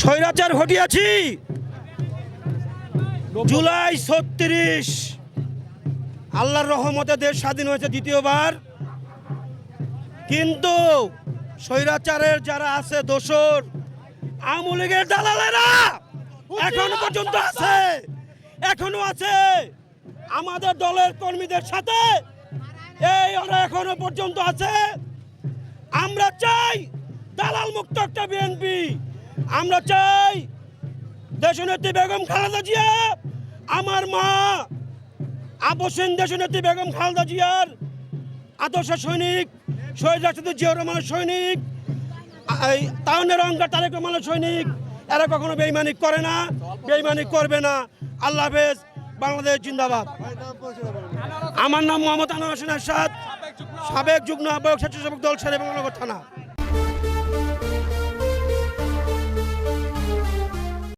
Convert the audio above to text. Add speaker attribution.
Speaker 1: স্বৈরাচার ঘটিয়াছি। জুলাই ছত্রিশ। আল্লাহর রহমতে দেশ স্বাধীন হয়েছে দ্বিতীয়বার। কিন্তু স্বৈরাচারের যারা আছে দোসর আওয়ামী লীগের দালালেরা এখনও পর্যন্ত আছে। এখনও আছে। আমাদের দলের কর্মীদের সাথে এই ওরা এখনও পর্যন্ত আছে। আমরা চাই দালাল মুক্ত একটা বিএনপি আমরা চাই দেশনেত্রী বেগম খালেদা জিয়া, আমার মা আবসেন দেশনেত্রী বেগম খালেদা জিয়ার আদর্শ সৈনিক, শহীদ রাষ্ট্রপতি জিয়া রহমানের সৈনিক তাউনের অঙ্গার তারেক রহমানের সৈনিক, এরা কখনো বেইমানি করে না বেইমানি করবে না। আল্লাহ হাফেজ, বাংলাদেশ জিন্দাবাদ। আমার নাম মোহাম্মদ আনোয়ার হোসেন আরশাদ, সাবেক যুগ্ম আহ্বায়ক স্বেচ্ছাসেবক দল সেরে বাংলা থানা।